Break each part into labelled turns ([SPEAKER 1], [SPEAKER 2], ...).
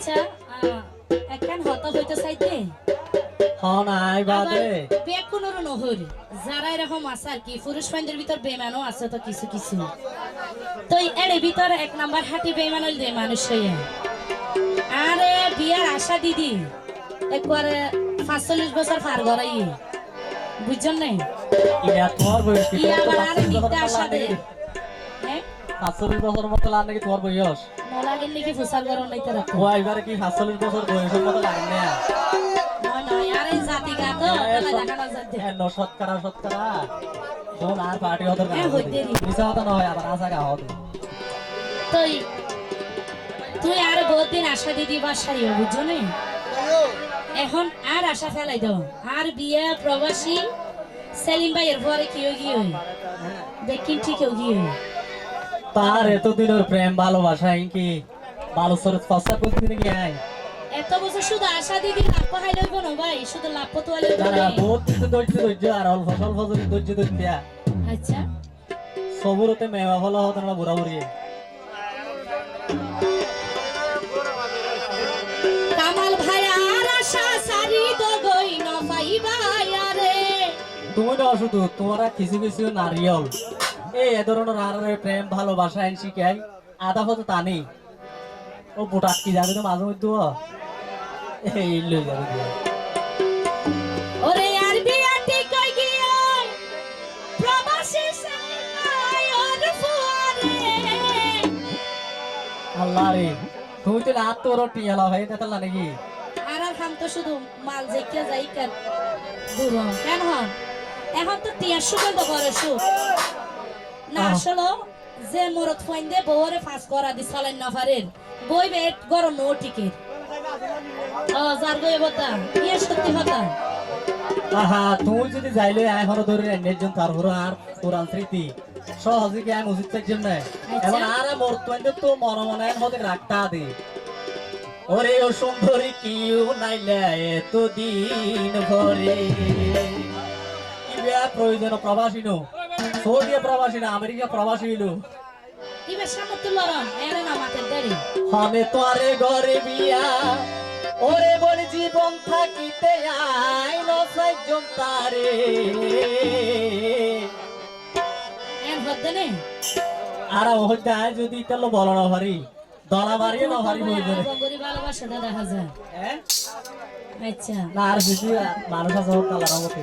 [SPEAKER 1] আচ্ছা একখান হত হইতে চাইতে?
[SPEAKER 2] নাই
[SPEAKER 1] আবার
[SPEAKER 2] বাদে
[SPEAKER 1] বেকুনোর নহর যারা এরকম আছে আর কি পুরুষ মাইন্ডের ভিতর বেমানও আছে তো কিছু কিছু। তো এর ভিতর এক নাম্বার হাঁটি বেমান হইল দে মানুষ হইয়া। আরে বিয়ার আশা দিদি একবারে পাঁচচল্লিশ বছর পার করাই বুঝছেন নাই?
[SPEAKER 2] ইয়া তোমার বয়স কি
[SPEAKER 1] আবার
[SPEAKER 2] তো
[SPEAKER 1] আরে
[SPEAKER 2] 45
[SPEAKER 1] মিথ্যা
[SPEAKER 2] বছর
[SPEAKER 1] আশা দে।
[SPEAKER 2] 45 বছরের মতো লাগে নাকি তোমার বয়স?
[SPEAKER 1] নলাগেন নাকি ফুসাল গরম নাইতে রাখো
[SPEAKER 2] ও এবারে কি 45 বছর বয়সের মতো লাগে না?
[SPEAKER 1] নয় নয় আরে
[SPEAKER 2] পার্টি হতো না আবার আসা গা হতো।
[SPEAKER 1] তুই তুই আর বহুত দিন আশা দিদি বাসাই বুঝছ নি? এখন আর আশা ফেলাই দাও। আর বিয়ে প্রবাসী সেলিম ভাইয়ের পরে কি গিয়ে দেখিন ঠিক গিয়ে
[SPEAKER 2] তার এতদিনের প্রেম ভালোবাসা কি? ভালো সরে ফসা করতে নাকি আয়?
[SPEAKER 1] এত বছর শুধু আশা দিদি লাভ লইব না ভাই? শুধু লাভ তো লইব
[SPEAKER 2] যারা
[SPEAKER 1] না
[SPEAKER 2] বহুত কিছু ধৈর্য ধৈর্য আর অল্প ধৈর্য ধৈর্য
[SPEAKER 1] আচ্ছা।
[SPEAKER 2] সবুরতে মেওয়া হলো হতো না বুড়া
[SPEAKER 1] কামাল ভাই আর আশা সারি তো গই না পাইবা আরে
[SPEAKER 2] তুমি না শুধু তোমরা কিছু কিছু নারিয়ল এই এ ধরনের আর প্রেম ভালোবাসা আইন শিখাই আধা হতো তা নেই। ও বুটা কি যাবে তো মাঝে মধ্যে। এই লই যাবে
[SPEAKER 1] ওরে আর বিয়া ঠিক কই গিয়ে প্রবাসী সাই ওর ফুয়ারে।
[SPEAKER 2] আল্লাহ রে তুমি তো রাত তোর টিয়ালা ভাই দেখালা নাকি?
[SPEAKER 1] আর খাম তো শুধু মাল যেকে যাই কার দূর কেন হন? এখন তো টিয়ার সুগন্ধ করে সুখ। না আসলে যে মরত ফাইন দে বউরে ফাঁস করা দি চলেন না পারেন বই বেট গরম নো টিকেট ও যার গই বতা ইয়ে সত্যি কথা
[SPEAKER 2] আহা তুমি যদি যাইলে আয় হলো ধরে একজন তারপর আর কোরআন স্মৃতি। সহজে কি আমি উচিত থাকছেন না এখন আর মরতো তো মনে মনে হতে রাখতা দে। ওরে ও সুন্দরী কিউ নাইলে এত দিন ভরে প্রয়োজন প্রবাসী নো
[SPEAKER 1] লরম এরে না মাথের দেরি
[SPEAKER 2] হনে তোরে ঘরে বিয়া ওরে বলি জীবন থাকিতে সাইজন তারে। আর গায়ে যদি তেল বলো না ভারি দলা মারিয়ে না ভারি হয়ে যাবে
[SPEAKER 1] বঙ্গরি ভালোবাসাটা দেখা যায়।
[SPEAKER 2] হ্যাঁ?
[SPEAKER 1] আচ্ছা।
[SPEAKER 2] না আর বেশি মানুষ আছে কালার মতে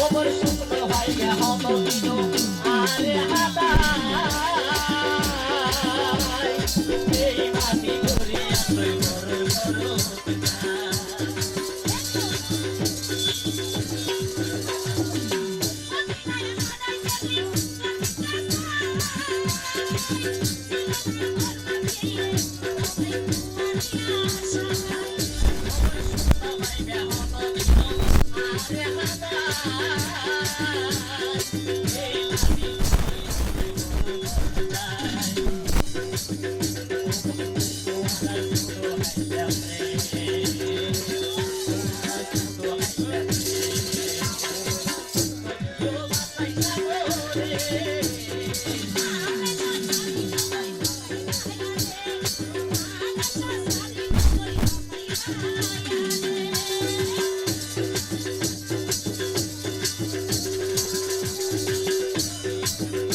[SPEAKER 2] Omar শুকনো হইয়া হলো দিনো আরে হাদাই এই Yeah.